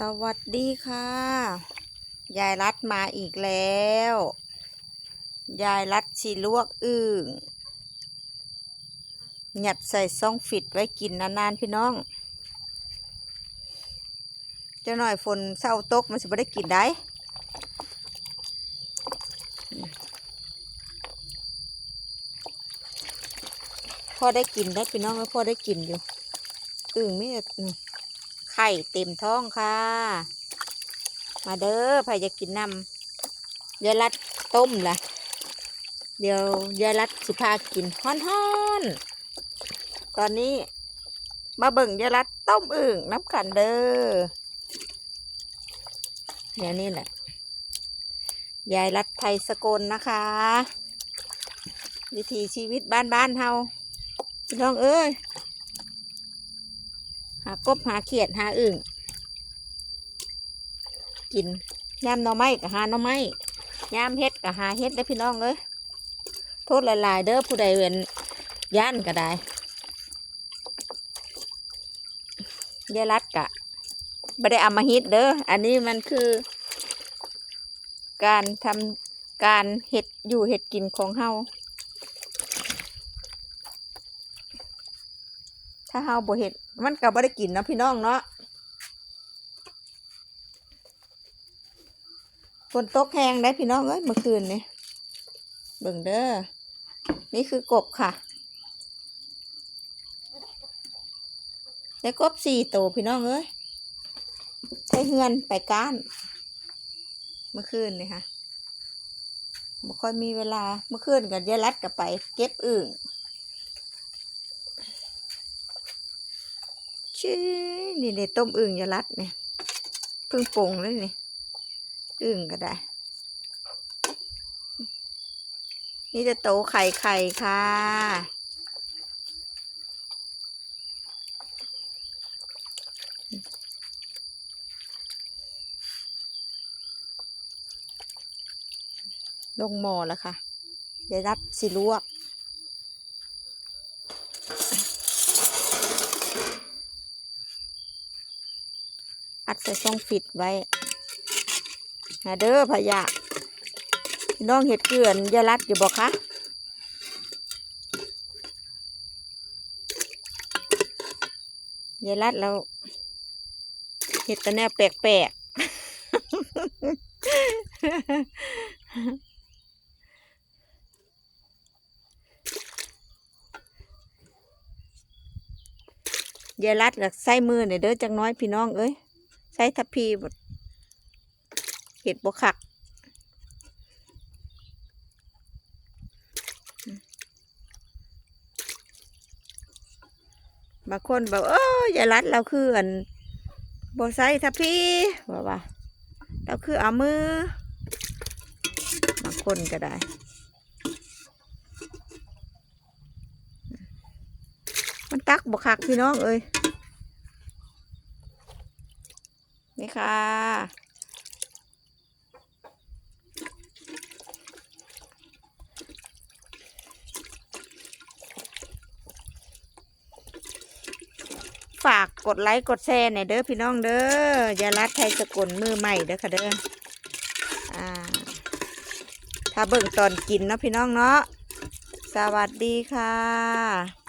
สวัสดีค่ะ ยายรัดมาอีกแล้ว ยายรัดชีลวกอึ่งหยัดใส่ซ่องฟิตไว้กินนานๆพี่น้องจ้าหน่อยฝนเศร้าตกมันสิบ่ได้กินได้พ่อได้กินได้พี่น้องแล้วพอได้กินอยู่อึ่งไม่นี่ ไข่เต็มท้องค่ะ มาเด้อใครจะกินน้ำยายรัดต้มล่ะ เดี๋ยวยายรัดสิพากินฮ้อนๆตอนนี้มาเบิ่งยายรัดต้มอึ่งน้ำกันเด้อเดี๋ยวนี้แหละยายรัดไทยสกลนะคะ วิถีชีวิตบ้านๆเฮาพี่น้องเอ้ย หากบหาเขียดหาอึ่งกินยามหน่อไม้กับหาหน่อไม้ยามเฮ็ดกับหาเฮ็ดได้พี่น้องเอ้ยโทษหลายๆเด้อผู้ใดเว้นย่านก็ได้ยายรัดกะไม่ได้เอามาฮิตเด้ออันนี้มันคือ การทำการเห็ดอยู่เห็ดกินของเฮา ถ้าเฮาบ่เห็ดมันก็บ่ได้กินนะพี่น้องเนาะฝนตกแห้งได้พี่น้องเอ้ยเมื่อคืนนี่เบิ่งเด้อนี่คือกบค่ะได้กบสี่ตัวพี่น้องเอ้ยใช้เฮือนไปก้าน เมื่อคืนนี่ค่ะบ่ค่อยมีเวลาเมื่อคืนกับยายรัดกับไป เก็บอึ่ง ชี้นี่ในต้มอึ่งอยาลัดเนี่ยเพิ่งปรุงเลยนี่อึ่งก็ได้ นี่จะโตไข่ไข่ค่ะลงหม้อแล้วค่ะยายรับสิลวก อัดใส่ซองฟิตไว้หาเด้อพะยะน้องเห็ดเกลือนอยาลัดอยู่บอกคะอยาลัดแล้วเห็ดแตะแนวแปลกๆยายรัดกับใส่มือเนี่ยเด้อจังน้อยพี่น้องเอ้ย ใส่ทัพพีบดเห็ดบกคักบางคนบอกเออยายรัดเราคืออันบใส่ทัพพีบอกว่าเราคือเอามือบางคนก็ได้ มันตักบกคักพี่น้องเอ้ยีค่ะ ฝากกดไลค์กดแชร์หน่อยเด้อพี่น้องเด้อยาลัดไทยสกลมือใหม่เด้อค่ะเด้ออ่า ถ้าเบิ่งตอนกินเนาะพี่น้องเนาะสวัสดีค่ะ